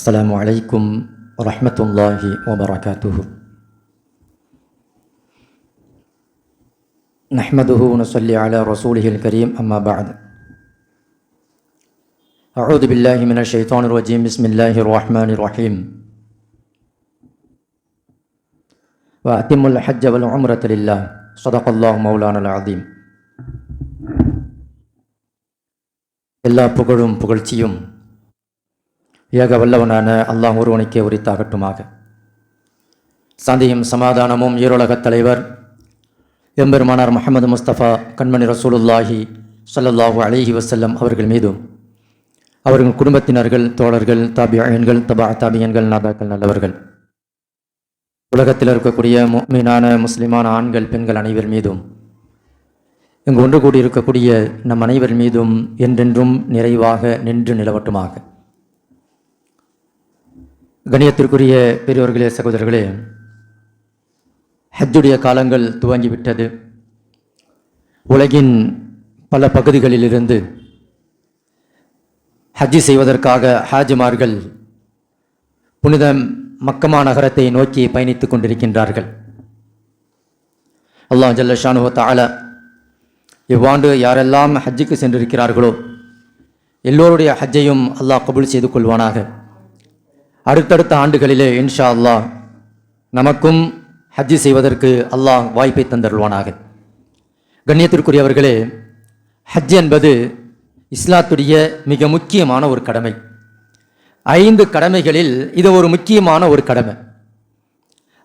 السلام عليكم ورحمة الله وبركاته. نحمده ونصلي على رسوله الكريم أما بعد. أعوذ بالله من الشيطان الرجيم. بسم الله الرحمن الرحيم. وأتم الحج والعمرة لله. صدق الله مولانا العظيم. എല്ലാ പുകഴും പുകഴ്ചയും ஏக வல்லவனான அல்லாஹ் ஒருவனுக்கே உரித்தாகட்டுமாக. சந்தியும் சமாதானமும் ஈரோலகத் தலைவர் எம்பெருமானார் முகமது முஸ்தபா கண்மணி ரசூலுல்லாஹி சல்லல்லாஹு அலிஹி வசல்லம் அவர்கள் மீதும் அவர்கள் குடும்பத்தினர்கள் தோழர்கள் தாபியன்கள் தபா தாபியன்கள் நாதாக்கள் நல்லவர்கள் உலகத்தில் இருக்கக்கூடிய மீனான முஸ்லிமான ஆண்கள் பெண்கள் அனைவர் மீதும் இங்கு ஒன்று கூடி இருக்கக்கூடிய நம் அனைவர் மீதும் என்றென்றும் நிறைவாக நின்று நிலவட்டுமாக. கணியத்திற்குரிய பெரியோர்களே சகோதரர்களே ஹஜ்ஜுடைய காலங்கள் துவங்கிவிட்டது. உலகின் பல பகுதிகளிலிருந்து ஹஜ்ஜி செய்வதற்காக ஹாஜிமார்கள் புனித மக்கமா நகரத்தை நோக்கி பயணித்துக் கொண்டிருக்கின்றார்கள். அல்லாஹ் ஜல்லஷானு தால இவ்வாண்டு யாரெல்லாம் ஹஜ்ஜுக்கு சென்றிருக்கிறார்களோ எல்லோருடைய ஹஜ்ஜையும் அல்லாஹ் கபுல் செய்து கொள்வானாக. அடுத்தடுத்த ஆண்டுகளிலே இன்ஷா அல்லாஹ் நமக்கும் ஹஜ்ஜி செய்வதற்கு அல்லாஹ் வாய்ப்பை தந்தருள்வானாக. கண்ணியத்திற்குரியவர்களே ஹஜ் என்பது இஸ்லாத்துடைய மிக முக்கியமான ஒரு கடமை. ஐந்து கடமைகளில் இது ஒரு முக்கியமான ஒரு கடமை.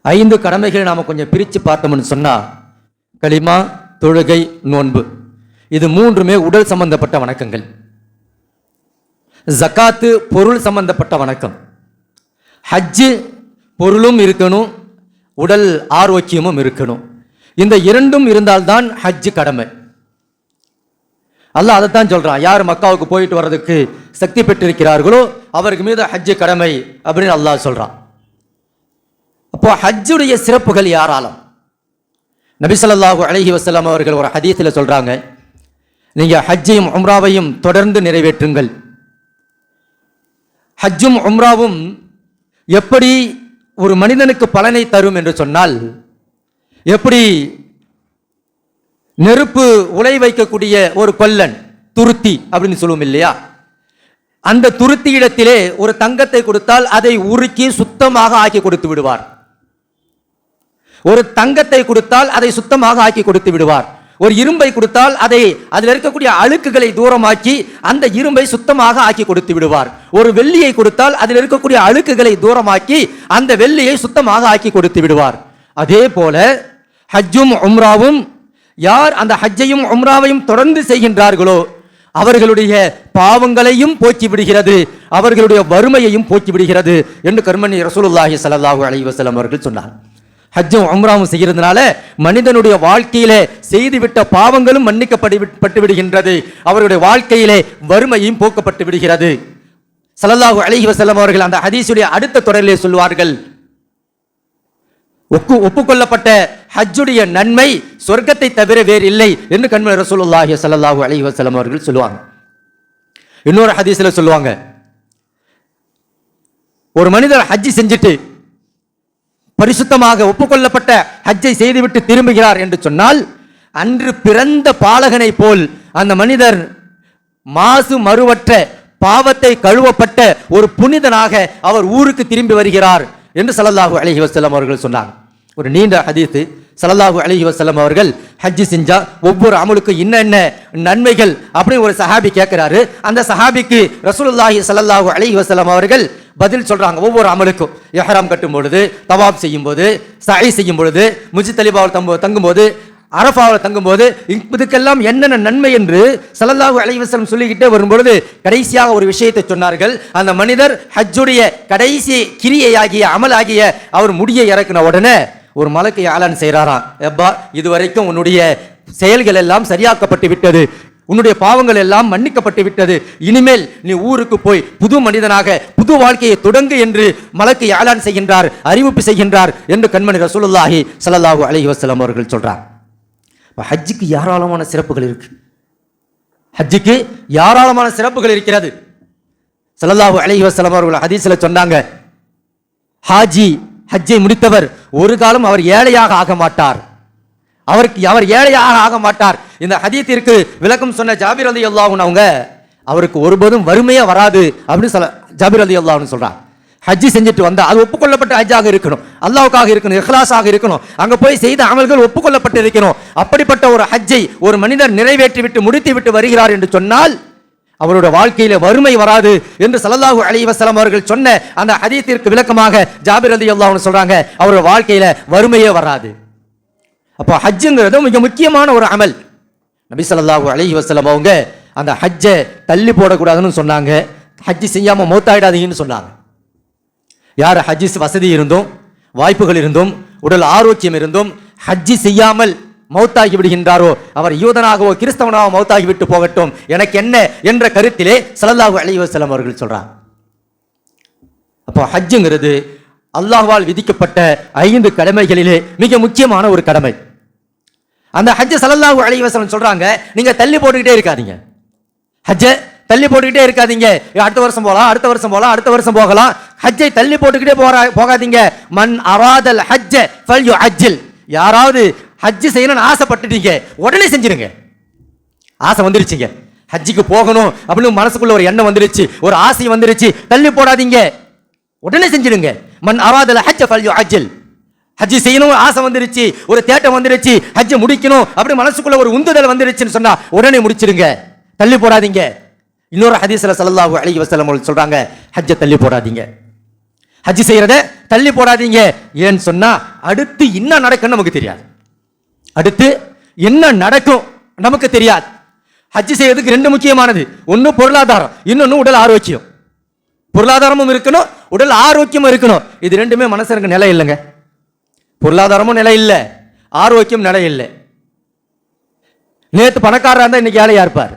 ஐந்து கடமைகளை நாம் கொஞ்சம் பிரித்து பார்த்தோம்னு சொன்னால் களிமா தொழுகை நோன்பு இது மூன்றுமே உடல் சம்பந்தப்பட்ட வணக்கங்கள். ஜக்காத்து பொருள் சம்பந்தப்பட்ட வணக்கம். ஹஜ்ஜு பொருளும் இருக்கணும் உடல் ஆரோக்கியமும் இருக்கணும். இந்த இரண்டும் இருந்தால்தான் ஹஜ்ஜு கடமை. அல்லாஹ் அதைத்தான் சொல்கிறான் யார் மக்காவுக்கு போயிட்டு வர்றதுக்கு சக்தி பெற்றிருக்கிறார்களோ அவருக்கு மீது ஹஜ்ஜு கடமை அப்படின்னு அல்லாஹ் சொல்கிறான் அப்போ ஹஜ்ஜுடைய சிறப்புகள் யாராலும்? நபிசல்லாஹு அலஹி வசலாம் அவர்கள் ஒரு ஹதீஸில் சொல்கிறாங்க நீங்கள் ஹஜ்ஜையும் உம்ராவையும் தொடர்ந்து நிறைவேற்றுங்கள். ஹஜ்ஜும் உம்ராவும் எப்படி ஒரு மனிதனுக்கு பலனை தரும் என்று சொன்னால் எப்படி நெருப்பு உலை வைக்கக்கூடிய ஒரு கொல்லன் துருத்தி அப்படின்னு சொல்லுவோம் இல்லையா? அந்த துருத்தி இடத்திலே ஒரு தங்கத்தை கொடுத்தால் அதை உருக்கி சுத்தமாக ஆக்கி கொடுத்து விடுவார். ஒரு தங்கத்தை கொடுத்தால் அதை சுத்தமாக ஆக்கி கொடுத்து விடுவார். ஒரு இரும்பை கொடுத்தால் அதை அதில் இருக்கக்கூடிய அழுக்குகளை தூரமாக்கி அந்த இரும்பை சுத்தமாக ஆக்கி கொடுத்து விடுவார். ஒரு வெள்ளியை கொடுத்தால் அதில் இருக்கக்கூடிய அழுக்குகளை தூரமாக்கி அந்த வெள்ளியை சுத்தமாக ஆக்கி கொடுத்து விடுவார். அதே போல ஹஜ்ஜும் உம்ராவும் யார் அந்த ஹஜ்ஜையும் உம்ராவையும் தொடர்ந்து செய்கின்றார்களோ அவர்களுடைய பாவங்களையும் போக்கி விடுகிறது அவர்களுடைய வறுமையையும் போக்கி விடுகிறது என்று கர்மணி ரசூலுல்லாஹி சல்லாஹூ அலி வசலம் அவர்கள் சொன்னார் ஹஜ்ஜும் உம்ராவும் செய்கிறதுனால மனிதனுடைய வாழ்க்கையிலே செய்துவிட்ட பாவங்களும் மன்னிக்கப்பட்டு பட்டு விடுகின்றது அவருடைய வாழ்க்கையிலே வறுமையும் போக்கப்பட்டு விடுகிறது. சலல்லாஹு அழகி வஸல்லம் அவர்கள் அந்த ஹதீஸுடைய அடுத்த தொடரிலே சொல்வார்கள் ஒப்பு ஒப்புக்கொள்ளப்பட்ட ஹஜ்ஜுடைய நன்மை சொர்க்கத்தை தவிர வேறு இல்லை என்று கண்மணி ரசூலுல்லாஹி ஸல்லல்லாஹு அலி வசலம் அவர்கள் சொல்லுவாங்க. இன்னொரு ஹதீஸில் சொல்லுவாங்க. ஒரு மனிதர் ஹஜ்ஜி செஞ்சுட்டு பரிசுத்தமாக ஒப்புக்கொள்ளப்பட்ட ஹஜ்ஜை செய்துவிட்டு திரும்புகிறார் என்று சொன்னால் அன்று பிறந்த பாலகனை போல் அந்த மனிதர் மாசு மறுவற்ற பாவத்தை கழுவப்பட்ட ஒரு புனிதனாக அவர் ஊருக்கு திரும்பி வருகிறார் என்று சலல்லாஹு அலஹி வசலம் அவர்கள் சொன்னாங்க. ஒரு நீண்ட ஹதீத்து சல்லல்லாஹு அலஹி வசலம் அவர்கள் ஹஜ்ஜி செஞ்சா ஒவ்வொரு அமலுக்கும் என்னென்ன நன்மைகள் அப்படின்னு ஒரு சஹாபி கேட்கிறாரு. அந்த சஹாபிக்கு ரசூலுல்லாஹி சல்லல்லாஹு அலஹி வசலம் அவர்கள் பதில் சொல்கிறாங்க ஒவ்வொரு அமலுக்கும். எஹராம் கட்டும் பொழுது தவாப் செய்யும் போது சாய் செய்யும் பொழுது முஜி தலிபாவில் தம்பு தங்கும்போது அரஃபாவில் தங்கும்போது இதுக்கெல்லாம் என்னென்ன நன்மை என்று சலல்லாஹு அலைவசம் சொல்லிக்கிட்டே வரும்பொழுது கடைசியாக ஒரு விஷயத்தை சொன்னார்கள். அந்த மனிதர் ஹஜ்ஜுடைய கடைசி கிரியையாகிய அமலாகிய அவர் முடியை இறக்கின உடனே ஒரு மலக்கு ஆளான் செய்கிறாராம். எப்பா இதுவரைக்கும் உன்னுடைய செயல்கள் எல்லாம் சரியாக்கப்பட்டு விட்டது. உன்னுடைய பாவங்கள் எல்லாம் மன்னிக்கப்பட்டு விட்டது. இனிமேல் நீ ஊருக்கு போய் புது மனிதனாக புது வாழ்க்கையை தொடங்கு என்று மலக்கு யாழான் செய்கின்றார் அறிவிப்பு செய்கின்றார் என்று கண்மணி ரசூலுல்லாஹி ஸல்லல்லாஹு அலஹி வசலம் அவர்கள் சொல்கிறார் இப்போ ஹஜ்ஜுக்கு ஏராளமான சிறப்புகள் இருக்கு. ஹஜ்ஜுக்கு ஏராளமான சிறப்புகள் இருக்கிறது. ஸல்லல்லாஹு அலஹி வசலம் அவர்கள் ஹதீஸில் சொன்னாங்க ஹாஜி ஹஜ்ஜை முடித்தவர் ஒரு காலம் அவர் ஏழையாக ஆக மாட்டார். அவருக்கு அவர் ஏழையாக ஆக மாட்டார். இந்த ஹதீத்திற்கு விளக்கம் சொன்ன ஜாபிர் அலி அல்லாஹ்னு அவங்க அவருக்கு ஒருபோதும் வறுமையாக வராது அப்படின்னு சொல்ல ஜாபிர் அலி அல்லாஹ்னு சொல்றாங்க. ஹஜ்ஜி செஞ்சுட்டு வந்தால் அது ஒப்புக்கொள்ளப்பட்ட ஹஜ்ஜாக இருக்கணும். அல்லாவுக்காக இருக்கணும் இஹ்லாஸாக இருக்கணும். அங்கே போய் செய்த அமல்கள் ஒப்புக்கொள்ளப்பட்டு இருக்கணும் அப்படிப்பட்ட ஒரு ஹஜ்ஜை ஒரு மனிதர் நிறைவேற்றிவிட்டு முடித்து விட்டு வருகிறார் என்று சொன்னால் அவரோட வாழ்க்கையில வறுமை வராது என்று சலல்லாஹு அலைஹி அவர்கள் சொன்ன அந்த ஹதீத்திற்கு விளக்கமாக ஜாபிர் அலி அல்லாஹ்னு சொல்றாங்க அவரோட வாழ்க்கையில வறுமையே வராது. அப்போ ஹஜ்ஜுங்கிறது மிக முக்கியமான ஒரு அமல். நபிசல்லாஹூ அலஹி வசலம் அவங்க அந்த ஹஜ்ஜை தள்ளி போடக்கூடாதுன்னு சொன்னாங்க. ஹஜ்ஜி செய்யாமல் மௌத்தாயிடாதீங்கன்னு சொன்னாங்க. யார் ஹஜ்ஜி வசதி இருந்தும் வாய்ப்புகள் இருந்தும் உடல் ஆரோக்கியம் இருந்தும் ஹஜ்ஜி செய்யாமல் மௌத்தாகி விடுகின்றாரோ அவர் யூதனாகவோ கிறிஸ்தவனாகவோ மௌத்தாகி விட்டு போகட்டும் எனக்கு என்ன என்ற கருத்திலே சலல்லாஹூ அலி வசலம் அவர்கள் சொல்கிறார் அப்போ ஹஜ்ஜுங்கிறது அல்லாஹ்வால் விதிக்கப்பட்ட ஐந்து கடமைகளிலே மிக முக்கியமான ஒரு கடமை. அந்த ஹஜ்ஜை ஸல்லல்லாஹு அலி வஸல்லம் சொல்கிறாங்க நீங்கள் தள்ளி போட்டுக்கிட்டே இருக்காதீங்க. ஹஜ்ஜை தள்ளி போட்டுக்கிட்டே இருக்காதீங்க. ஏ, அடுத்த வருஷம் போகலாம் அடுத்த வருஷம் போகலாம் அடுத்த வருஷம் போகலாம். ஹஜ்ஜை தள்ளி போட்டுக்கிட்டே போற போகாதீங்க. மண் அராதல் ஹஜ்ஜ ஃபல் ஹஜ்ஜில் யாராவது ஹஜ்ஜு செய்யணும்னு ஆசைப்பட்டுட்டீங்க உடனே செஞ்சிருங்க. ஆசை வந்துருச்சுங்க. ஹஜ்ஜுக்கு போகணும் அப்படின்னு மனசுக்குள்ள ஒரு எண்ணம் வந்துருச்சு ஒரு ஆசை வந்துருச்சு. தள்ளி போடாதீங்க. உடனே செஞ்சிடுங்க. மண் அராதல் ஹஜ்ஜ ஃபல் அஜ்ஜில் ஹஜ்ஜி செய்யணும் ஆசை வந்துருச்சு ஒரு தேட்டம் வந்துருச்சு ஹஜ்ஜை முடிக்கணும் அப்படி மனசுக்குள்ள ஒரு உந்துதல் வந்துருச்சுன்னு சொன்னா உடனே முடிச்சிடுங்க தள்ளி போடாதீங்க. இன்னொரு ஹதீஸ்ல சல்லாஹூ அலி வசலம் சொல்றாங்க ஹஜ்ஜை தள்ளி போடாதீங்க. ஹஜ்ஜி செய்யறத தள்ளி போடாதீங்க. ஏன்னு சொன்னா அடுத்து என்ன நடக்கும்னு நமக்கு தெரியாது. அடுத்து என்ன நடக்கும் நமக்கு தெரியாது. ஹஜ்ஜி செய்யறதுக்கு ரெண்டு முக்கியமானது. ஒன்று பொருளாதாரம் இன்னொன்று உடல் ஆரோக்கியம். பொருளாதாரமும் இருக்கணும் உடல் ஆரோக்கியமும் இருக்கணும். இது ரெண்டுமே மனசனுக்கு நிலை இல்லைங்க. பொருளாதாரமும் நிலை இல்லை ஆரோக்கியம் நிலை இல்லை நேற்று பணக்காரராக இருந்தால் இன்னைக்கு ஏழையாக இருப்பார்.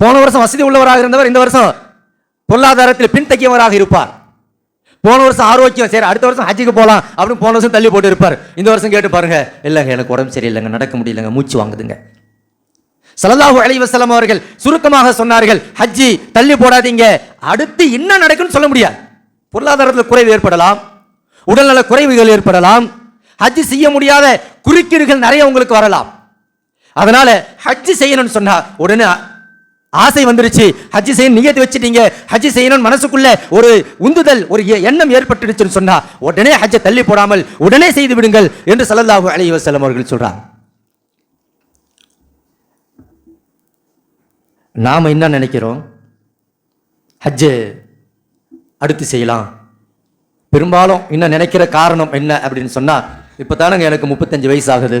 போன வருஷம் வசதி உள்ளவராக இருந்தவர் இந்த வருஷம் பொருளாதாரத்தில் பின்தக்கியவராக இருப்பார். போன வருஷம் ஆரோக்கியம் சரி அடுத்த வருஷம் ஹஜ்ஜுக்கு போகலாம் அப்படின்னு போன வருஷம் தள்ளி போட்டு இருப்பார். இந்த வருஷம் கேட்டு பாருங்க இல்லைங்க எனக்கு உடம்பு சரியில்லைங்க நடக்க முடியலங்க மூச்சு வாங்குதுங்க. ஸல்லல்லாஹு அலைவசலம் அவர்கள் சுருக்கமாக சொன்னார்கள் ஹஜ்ஜி தள்ளி போடாதீங்க அடுத்து என்ன நடக்கும்னு சொல்ல முடியாது. பொருளாதாரத்தில் குறைவு ஏற்படலாம் உடல்நல குறைவுகள் ஏற்படலாம். ஹஜ்ஜு செய்ய முடியாத குறுக்கீடுகள் நிறைய உங்களுக்கு வரலாம். அதனால ஹஜ்ஜு செய்யணும்னு சொன்னா உடனே ஆசை வந்துருச்சு. ஹஜ்ஜி செய்ய நியத்து வச்சுட்டீங்க. ஹஜ்ஜி செய்யணும்னு மனசுக்குள்ள ஒரு உந்துதல் ஒரு எ- எண்ணம் ஏற்பட்டுடுச்சுன்னு சொன்னா உடனே ஹஜ்ஜை தள்ளி போடாமல் உடனே செய்து விடுங்கள் என்று ஸல்லல்லாஹு அலி வசலம் அவர்கள் சொல்றாங்க. நாம் என்ன நினைக்கிறோம்? ஹஜ்ஜு அடுத்து செய்யலாம். பெரும்பாலும் இன்னும் நினைக்கிற காரணம் என்ன அப்படின்னு சொன்னால் இப்போ தானேங்க எனக்கு முப்பத்தஞ்சு வயசு ஆகுது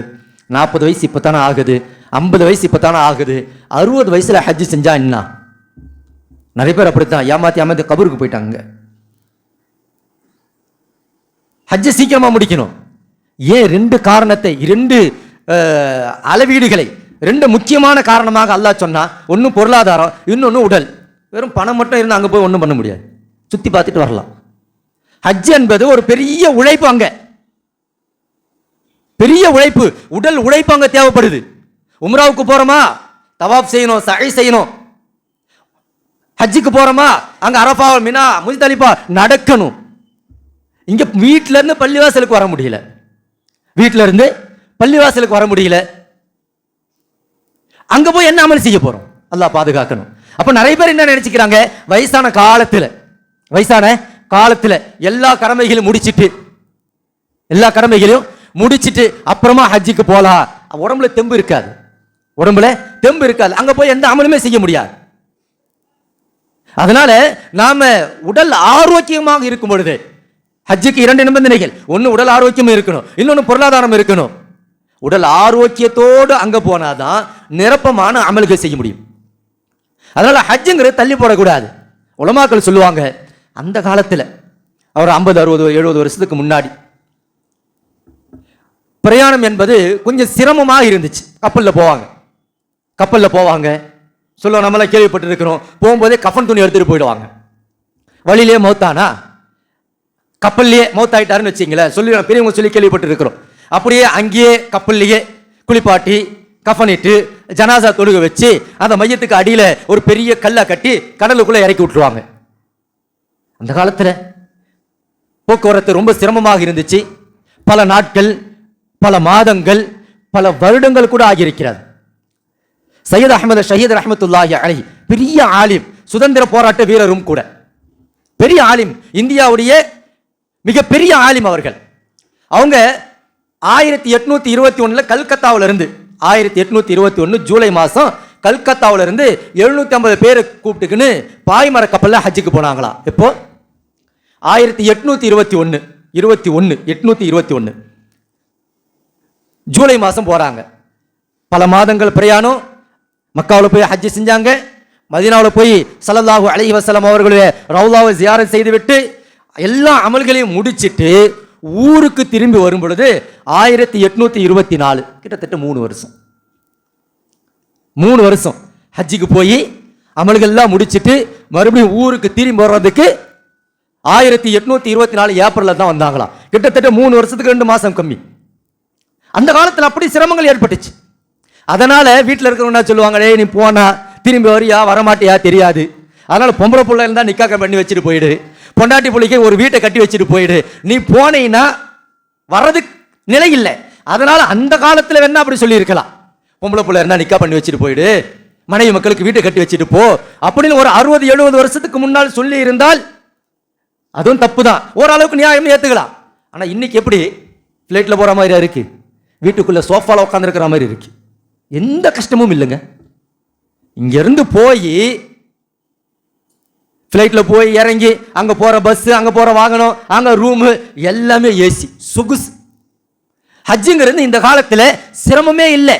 நாற்பது வயசு இப்போ தானே ஆகுது. ஐம்பது வயசு இப்போ தானே ஆகுது. அறுபது வயசில் ஹஜ்ஜு செஞ்சால் என்ன? நிறைய பேர் அப்படித்தான். ஏமாத்தி ஏமாத்தி கபருக்கு போயிட்டாங்க. ஹஜ்ஜை சீக்கிரமாக முடிக்கணும். ஏன் ரெண்டு காரணத்தை ரெண்டு அளவீடுகளை ரெண்டு முக்கியமான காரணமாக அல்லாஹ் சொன்னால் ஒன்று பொருளாதாரம் இன்னொன்று உடல். வெறும் பணம் மட்டும் இருந்து அங்கே போய் ஒன்றும் பண்ண முடியாது. சுற்றி பார்த்துட்டு வரலாம். ஹஜ் என்பது ஒரு பெரிய உழைப்பு அங்க. பெரிய உழைப்பு. உடல் உழைப்பு அங்க தேவைப்படுது. உம்ராவுக்கு போறோமா? தவாப் செய்யணும் சகை செய்யணும். ஹஜ்ஜுக்கு போறோமா? அங்க அரஃபா மினா முஸ்தலிஃபா நடக்கணும். இங்க வீட்ல இருந்து பள்ளிவாசலுக்கு வர முடியல. வீட்ல இருந்து பள்ளிவாசலுக்கு வர முடியல. அங்க போய் என்ன அமல் செய்ய போறோம்? அல்லா பாதுகாக்கணும். அப்ப நிறைய பேர் என்ன நினைச்சுக்கிறாங்க? வயசான காலத்துல. வயசான காலத்தில் எல்லா கடமைகளையும் முடிச்சிட்டு எல்லா கடமைகளையும் முடிச்சிட்டு அப்புறமா ஹஜ்ஜுக்கு போகலாம் உடம்புல தெம்பு இருக்காது. உடம்புல தெம்பு இருக்காது. அங்கே போய் எந்த அமலுமே செய்ய முடியாது. அதனால நாம உடல் ஆரோக்கியமாக இருக்கும் பொழுது ஹஜ்ஜுக்கு இரண்டு நிபந்தனைகள். ஒன்று உடல் ஆரோக்கியம் இருக்கணும். இன்னொன்று பொருளாதாரம் இருக்கணும். உடல் ஆரோக்கியத்தோடு அங்கே போனாதான் நிரப்பமான அமல்கள் செய்ய முடியும். அதனால ஹஜ்ஜுங்கிறது தள்ளி போடக்கூடாது. உலமாக்கள் சொல்லுவாங்க அந்த காலத்தில் அவர் ஐம்பது அறுபது எழுபது வருஷத்துக்கு முன்னாடி பிரயாணம் என்பது கொஞ்சம் சிரமமாக இருந்துச்சு. கப்பலில் போவாங்க. கப்பலில் போவாங்க. சொல்ல நம்மளாம் கேள்விப்பட்டிருக்கிறோம். போகும்போதே கஃபன் துணி எடுத்துகிட்டு போயிடுவாங்க. வழியிலே மௌத்தானா? கப்பல்லையே மௌத்தாயிட்டாருன்னு வச்சிங்களேன் சொல்லி பெரியவங்க சொல்லி கேள்விப்பட்டிருக்கிறோம். அப்படியே அங்கேயே கப்பல்லையே குளிப்பாட்டி கஃபனிட்டு ஜனாசா தொழுக வச்சு அந்த மையத்துக்கு அடியில் ஒரு பெரிய கல்லை கட்டி கடலுக்குள்ளே இறக்கி விட்டுருவாங்க. அந்த காலத்தில் போக்குவரத்து ரொம்ப சிரமமாக இருந்துச்சு. பல நாட்கள் பல மாதங்கள் பல வருடங்கள் கூட ஆகியிருக்கிறது. சையத் அஹமது ஷஹீத் ரஹமத்துல்லாஹி அலி பெரிய ஆலிம் சுதந்திர போராட்ட வீரரும் கூட. பெரிய ஆலிம் இந்தியாவுடைய மிகப்பெரிய ஆலிம் அவர்கள். அவங்க ஆயிரத்தி எட்நூத்தி இருபத்தி ஒண்ணுல கல்கத்தாவிலிருந்து ஆயிரத்தி எட்நூத்தி இருபத்தி ஒன்று ஜூலை மாதம் கல்கத்தாவில் இருந்து எழுநூத்தி ஐம்பது பேரை கூப்பிட்டுக்குன்னு பாய்மர கப்பலில் ஹஜ்ஜுக்கு போனாங்களா. எப்போ? ஆயிரத்தி எட்நூற்றி இருபத்தி ஒன்று இருபத்தி ஒன்று எட்நூற்றி இருபத்தி ஒன்று ஜூலை மாதம் போகிறாங்க பல மாதங்கள் பிரயாணம். மக்காவில் போய் ஹஜ்ஜு செஞ்சாங்க. மதீனாவில் போய் ஸல்லல்லாஹு அலைஹி வசலம் அவர்களுடைய ரவுலாவை ஜியாரம் செய்துவிட்டு எல்லா அமல்களையும் முடிச்சிட்டு ஊருக்கு திரும்பி வரும் பொழுது ஆயிரத்தி எட்நூற்றி இருபத்தி நாலு கிட்டத்தட்ட மூணு வருஷம். மூணு வருஷம். ஹஜ்ஜிக்கு போய் அமல்கள்லாம் முடிச்சுட்டு மறுபடியும் ஊருக்கு திரும்பி வர்றதுக்கு ஆயிரத்தி எட்நூத்தி இருபத்தி நாலு ஏப்ரலில் தான் வந்தாங்களாம். கிட்டத்தட்ட மூணு வருஷத்துக்கு ரெண்டு மாதம் கம்மி. அந்த காலத்தில் அப்படி சிரமங்கள் ஏற்பட்டுச்சு. அதனால் வீட்டில் இருக்கிறவங்க சொல்லுவாங்க டேய் நீ போனா திரும்பி வரியா வரமாட்டியா? தெரியாது. அதனால் பொம்பளை பிள்ளை இருந்தால் நிக்காக்க பண்ணி வச்சுட்டு போயிடு. பொண்டாட்டி பிள்ளைக்கு ஒரு வீட்டை கட்டி வச்சுட்டு போயிடு. நீ போனீன்னா வர்றதுக்கு நிலை இல்லை. அதனால் அந்த காலத்தில் வேணா அப்படி சொல்லியிருக்கலாம். பொம்பளை பிள்ளை இருந்தால் நிக்கா பண்ணி வச்சுட்டு போயிடு. மனைவி மக்களுக்கு வீட்டை கட்டி வச்சுட்டு போ. அப்படின்னு ஒரு அறுபது எழுபது வருஷத்துக்கு முன்னால் சொல்லி இருந்தால் அதுவும் தப்பு தான் ஓரளவுக்கு நியாயம் ஏற்றுக்கலாம் ஆனால் இன்னைக்கு எப்படி? ஃப்ளைட்டில் போகிற மாதிரியா இருக்கு? வீட்டுக்குள்ளே சோஃபாவில் உட்காந்துருக்கிற மாதிரி இருக்கு. எந்த கஷ்டமும் இல்லைங்க. இங்கேருந்து போய் ஃப்ளைட்டில் போய் இறங்கி அங்கே போகிற பஸ்ஸு அங்கே போகிற வாகனம் அங்கே ரூமு எல்லாமே ஏசி சொகுசு. ஹஜ்ஜுங்கிறது இந்த காலத்தில் சிரமமே இல்லை.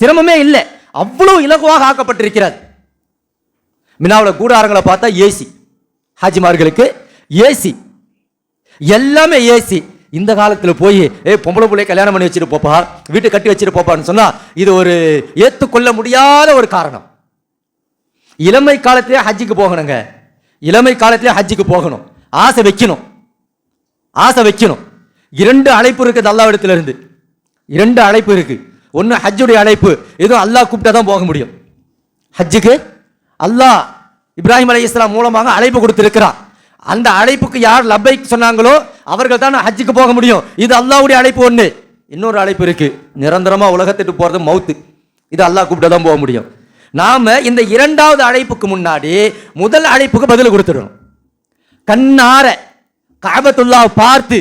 சிரமமே இல்லை. அவ்வளோ இலகுவாக ஆக்கப்பட்டிருக்கிறது. மினாவில் கூடாரங்களை பார்த்தா ஏசி. ஹாஜிமார்களுக்கு ஏசி. எல்லாமே ஏசி. இந்த காலத்தில் போய் ஏ பொம்பளை பிள்ளைய கல்யாணம் பண்ணி வச்சுட்டு போப்பா வீட்டை கட்டி வச்சுட்டு போப்பான்னு சொன்னால் இது ஒரு ஏற்றுக்கொள்ள முடியாத ஒரு காரணம். இளமை காலத்திலே ஹஜ்ஜுக்கு போகணுங்க. இளமை காலத்திலே ஹஜ்ஜுக்கு போகணும். ஆசை வைக்கணும். ஆசை வைக்கணும். இரண்டு அழைப்பு இருக்குது அல்லாவிடத்துல இருந்து இரண்டு அழைப்பு இருக்குது ஒன்று ஹஜ்ஜுடைய அழைப்பு. ஏதோ அல்லாஹ் கூப்பிட்டா தான் போக முடியும். ஹஜ்ஜுக்கு அல்லாஹ் இப்ராஹிம் அலி இஸ்லாம் மூலமாக அழைப்பு கொடுத்திருக்கிறான் அந்த அழைப்புக்கு யார் லப்பை சொன்னாங்களோ அவர்கள் தான் ஹஜ்ஜுக்கு போக முடியும். இது அல்லாவுடைய அழைப்பு ஒன்று இன்னொரு அழைப்பு இருக்கு. நிரந்தரமா உலகத்துக்கு போறது மவுத்து இது அல்லாஹ் கூப்பிட்டா தான் போக முடியும். நாம இந்த இரண்டாவது அழைப்புக்கு முன்னாடி முதல் அழைப்புக்கு பதில் கொடுத்துடணும். கண்ணார காபத்துல்லாவை பார்த்து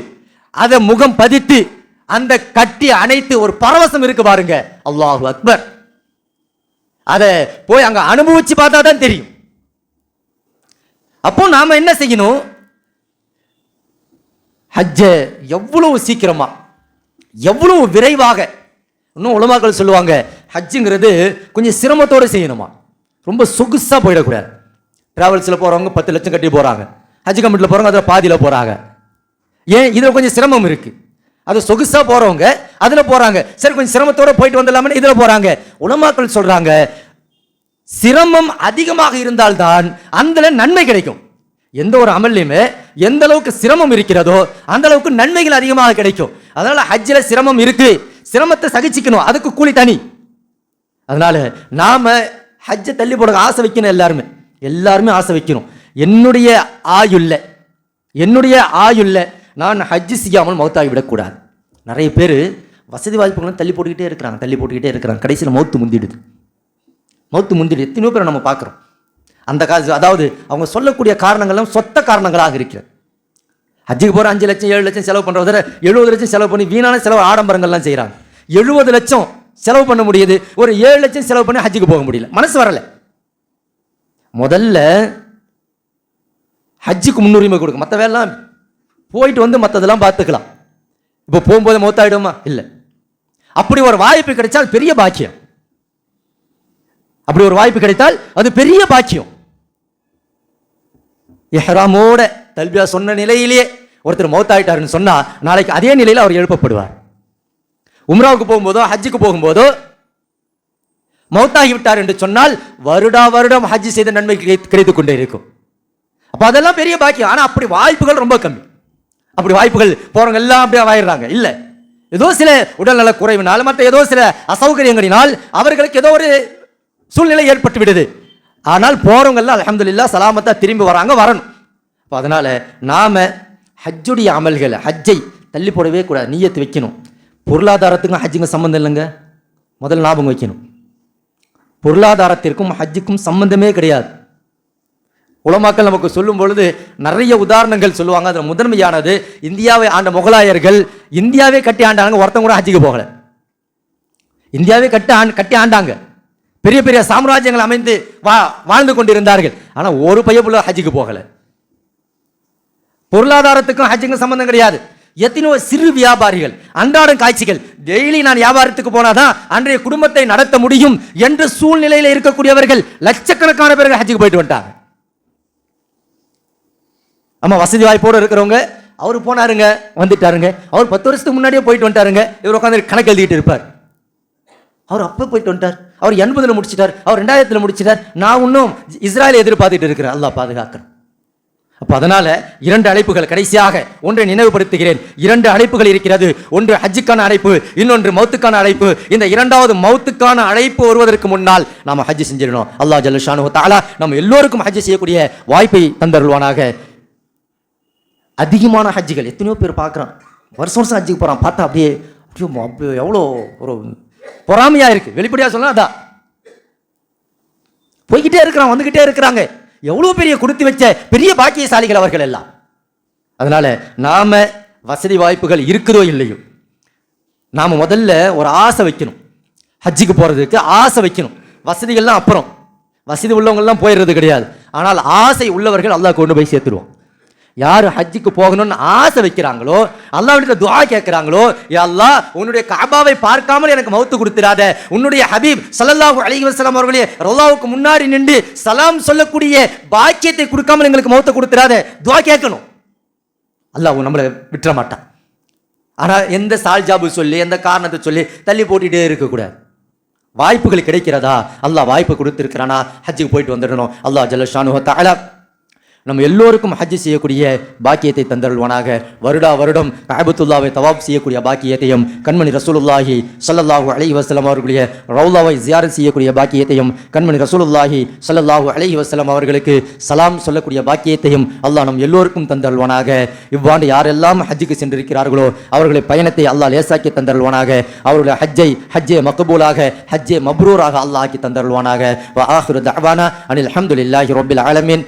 அதை முகம் பதித்து அந்த கட்டி அணைத்து ஒரு பரவசம் இருக்கு பாருங்க. அல்லாஹு அக்பர். அதை போய் அங்க அனுபவிச்சு பார்த்தா தான் தெரியும். அப்போ நாம என்ன செய்யணும்? ஹஜ்ஜ எவ்வளவு சீக்கிரமா எவ்வளவு விரைவாக இன்னும் உலமாக்கள் சொல்லுவாங்க ஹஜ்ஜுங்கிறது கொஞ்சம் சிரமத்தோடு செய்யணுமா? ரொம்ப சொகுசா போயிடக்கூடாது. டிராவல்ஸில் போறவங்க பத்து லட்சம் கட்டி போறாங்க. ஹஜ் கமிட்டியில் போறவங்க அதில் பாதியில் போறாங்க. ஏன்? இதில் கொஞ்சம் சிரமம் இருக்குது அது சொகுசாக போகிறவங்க அதில் போகிறாங்க சரி கொஞ்சம் சிரமத்தோட போயிட்டு வந்துடலாமே இதில் போகிறாங்க உலமாக்கள் சொல்கிறாங்க சிரமம் அதிகமாக இருந்தால்தான் அந்த நன்மை கிடைக்கும். எந்த ஒரு அமல்லையுமே எந்த அளவுக்கு சிரமம் இருக்கிறதோ அந்த அளவுக்கு நன்மைகள் அதிகமாக கிடைக்கும். அதனால் ஹஜ்ஜில் சிரமம் இருக்கு. சிரமத்தை சகிச்சிக்கணும். அதுக்கு கூலி தனி. அதனால் நாம் ஹஜ்ஜை தள்ளி போட ஆசை வைக்கணும் எல்லாருமே. எல்லாருமே ஆசை வைக்கணும். என்னுடைய ஆயுள்ள என்னுடைய ஆயுள்ள நான் ஹஜ்ஜு செய்யாமல் மௌத்தாகி விடக்கூடாது. நிறைய பேர் வசதி வாய்ப்புகளும் தள்ளி போட்டுக்கிட்டே இருக்கிறாங்க தள்ளி போட்டுக்கிட்டே இருக்கிறாங்க. கடைசியில் மௌத்து முந்திடுது. மௌத்து முந்திடுது. எத்தனையோ பேரை நம்ம பார்க்குறோம். அந்த காசு அதாவது அவங்க சொல்லக்கூடிய காரணங்கள்லாம் சொத்த காரணங்களாக இருக்கிறது. ஹஜ்ஜுக்கு போகிற அஞ்சு லட்சம் ஏழு லட்சம் செலவு பண்ணுறத எழுபது லட்சம் செலவு பண்ணி வீணான செலவு ஆடம்பரங்கள்லாம் செய்கிறாங்க எழுபது லட்சம் செலவு பண்ண முடியுது. ஒரு ஏழு லட்சம் செலவு பண்ணி ஹஜ்ஜுக்கு போக முடியல. மனசு வரல. முதல்ல ஹஜ்ஜுக்கு முன்னுரிமை கொடுக்க மற்ற வேலைலாம் போயிட்டு வந்து மற்றதெல்லாம் பார்த்துக்கலாம். இப்போ போகும்போது மௌத்தாயிடுமா? இல்லை. அப்படி ஒரு வாய்ப்பு கிடைச்சால் பெரிய பாக்கியம். அப்படி ஒரு வாய்ப்பு கிடைத்தால் அது பெரிய பாக்கியம். இஹ்ராமோட தல்பியா சொன்ன நிலையிலேயே ஒருத்தர் மௌத்தாயிட்டாருன்னு சொன்னால் நாளைக்கு அதே நிலையில் அவர் எழுப்பப்படுவார். உம்ராவுக்கு போகும்போதோ ஹஜ்ஜுக்கு போகும்போதோ மௌத்தாகி விட்டார் என்று சொன்னால் வருடா வருடம் ஹஜ்ஜி செய்த நன்மை கிடைத்து கொண்டே இருக்கும். அப்போ அதெல்லாம் பெரிய பாக்கியம். ஆனால் அப்படி வாய்ப்புகள் ரொம்ப கம்மி. அப்படி வாய்ப்புகள் போறவங்க எல்லாம் அப்படியே ஆயிடுறாங்க இல்லை. ஏதோ சில உடல்நல குறைவினால் மற்ற ஏதோ சில அசௌகரியங்களினால் அவர்களுக்கு ஏதோ ஒரு சூழ்நிலை ஏற்பட்டு விடுது. ஆனால் போறவங்கெல்லாம் அல்ஹம்துலில்லாஹ் சலாமத்தா திரும்பி வராங்க வரணும். இப்போ அதனால் நாம் ஹஜ்ஜுடைய அமல்களை ஹஜ்ஜை தள்ளி போடவே கூடாது நீயத்து வைக்கணும். பொருளாதாரத்துக்கும் ஹஜ்ஜுக்கும் சம்மந்தம் இல்லைங்க. முதல்ல ஞாபகம் வைக்கணும். பொருளாதாரத்திற்கும் ஹஜ்ஜுக்கும் சம்மந்தமே கிடையாது. உலமாக்கள் நமக்கு சொல்லும் பொழுது நிறைய உதாரணங்கள் சொல்லுவாங்க. அதில் முதன்மையானது இந்தியாவை ஆண்ட முகலாயர்கள் இந்தியாவே கட்டி ஆண்டாங்க ஒருத்தங்க கூட ஆட்சிக்கு போகல. இந்தியாவே கட்டி ஆண் கட்டி ஆண்டாங்க. பெரிய பெரிய சாம்ராஜ்யங்கள் அமைந்து வா வாழ்ந்து கொண்டிருந்தார்கள். ஆனால் ஒரு பையப்புள்ள ஹஜ்ஜுக்கு போகலை. பொருளாதாரத்துக்கும் ஹஜ்ஜுக்கும் சம்பந்தம் கிடையாது. எத்தனையோ சிறு வியாபாரிகள் அன்றாடம் காட்சிகள் டெய்லி நான் வியாபாரத்துக்கு போனாதான் அன்றைய குடும்பத்தை நடத்த முடியும் என்ற சூழ்நிலையில் இருக்கக்கூடியவர்கள் லட்சக்கணக்கான பேர்கள் ஹஜ்ஜுக்கு போயிட்டு வந்துட்டாங்க. நம்ம வசதி வாய்ப்போடு இருக்கிறவங்க அவர் போனாருங்க வந்துட்டாருங்க. அவர் பத்து வருஷத்துக்கு முன்னாடியே போயிட்டு வந்துட்டாருங்க. இவர் உட்காந்து கணக்கு எழுதிட்டு இருப்பார். அவர் அப்போ போயிட்டு வந்துட்டார். அவர் எண்பதில் முடிச்சிட்டார். அவர் ரெண்டாயிரத்தில் முடிச்சிட்டார். நான் இன்னும் இஸ்ராயலை எதிர்பார்த்துட்டு இருக்கிறேன். அல்லாஹ் பாதுகாக்கிறேன் அப்போ அதனால் இரண்டு அழைப்புகள் கடைசியாக ஒன்றை நினைவுபடுத்துகிறேன். இரண்டு அழைப்புகள் இருக்கிறது. ஒன்று ஹஜ்ஜுக்கான அழைப்பு இன்னொன்று மௌத்துக்கான அழைப்பு. இந்த இரண்டாவது மௌத்துக்கான அழைப்பு வருவதற்கு முன்னால் நாம் ஹஜ் செஞ்சிடணும். அல்லாஹ் ஜல்லுஷானு தாலா நம்ம எல்லோருக்கும் ஹஜ் செய்யக்கூடிய வாய்ப்பை தந்தருள்வானாக. அதிகமான ஹஜ்ஜுகள். எத்தனையோ பேர் பார்க்குறான். வருஷம் வருஷம் ஹஜ்ஜுக்கு போகிறான் பார்த்தா அப்படியே ஐயோ அப்படி எவ்வளோ ஒரு பொறாமையாக இருக்குது வெளிப்படையாக சொன்னால் அதான். போய்கிட்டே இருக்கிறான் வந்துக்கிட்டே இருக்கிறாங்க. எவ்வளோ பெரிய கொடுத்து வச்ச பெரிய பாக்கியசாலிகள் அவர்கள் எல்லாம். அதனால் நாம் வசதி வாய்ப்புகள் இருக்குதோ இல்லையோ நாம் முதல்ல ஒரு ஆசை வைக்கணும். ஹஜ்ஜுக்கு போகிறதுக்கு ஆசை வைக்கணும். வசதிகள்லாம் அப்புறம். வசதி உள்ளவங்கள்லாம் போயிடுறது கிடையாது. ஆனால் ஆசை உள்ளவர்கள் அல்லாஹ் கொண்டு போய் சேர்த்துருவோம் யார் ஹஜ்ஜுக்கு போகணும்னு ஆசை வைக்கிறாங்களோ அல்லாஹ்விடத்துல துவா கேட்குறாங்களோ யா அல்லாஹ் உன்னுடைய காபாவை பார்க்காமல் எனக்கு மௌத்து கொடுத்துடாத. உன்னுடைய ஹபீப் ஸல்லல்லாஹு அலி வசலாம் அவர்களே ரொல்லாவுக்கு முன்னாடி நின்று சலாம் சொல்லக்கூடிய பாக்கியத்தை கொடுக்காமல் எங்களுக்கு மௌத்த கொடுத்துடாத. துவா கேட்கணும். அல்லாஹ் நம்மளை விட்டுற மாட்டான். ஆனால் எந்த சால்ஜாபு சொல்லி எந்த காரணத்தை சொல்லி தள்ளி போட்டுகிட்டே இருக்கக்கூடாது. வாய்ப்புகள் கிடைக்கிறதா? அல்லாஹ் வாய்ப்பு கொடுத்துருக்கிறானா? ஹஜ்ஜுக்கு போயிட்டு வந்துடணும். அல்லாஹ் ஜல்லஷானு தஆலா நம்ம எல்லோருக்கும் ஹஜ்ஜி செய்யக்கூடிய பாக்கியத்தை தந்தருள்வானாக. வருடா வருடம் அஹபத்துல்லாவை தவாப் செய்யக்கூடிய பாக்கியத்தையும் கண்மணி ரசூலுல்லாஹி சல்லல்லாஹு அலைஹி வசலம் அவர்களுடைய ரவுலாவை ஜியாரத் செய்யக்கூடிய பாக்கியத்தையும் கண்மணி ரசூலுல்லாஹி சல்லல்லாஹு அலைஹி வசலம் அவர்களுக்கு சலாம் சொல்லக்கூடிய பாக்கியத்தையும் அல்லாஹ் நம் எல்லோருக்கும் தந்தருள்வானாக. இவ்வாண்டு யாரெல்லாம் ஹஜ்ஜுக்கு சென்றிருக்கிறார்களோ அவர்களை பயணத்தை அல்லாஹ் லேசாக்கி தந்தருள்வானாக. அவர்களுடைய ஹஜ்ஜை ஹஜ்ஜே மக்பூலாக ஹஜ்ஜே மப்ரூராக அல்லாஹ் ஆக்கி தந்தருள்வானாக. அனில் ஆஹிரு தஅவானா அனில் அல்ஹம்துலில்லாஹி ரப்பில் ஆலமீன்.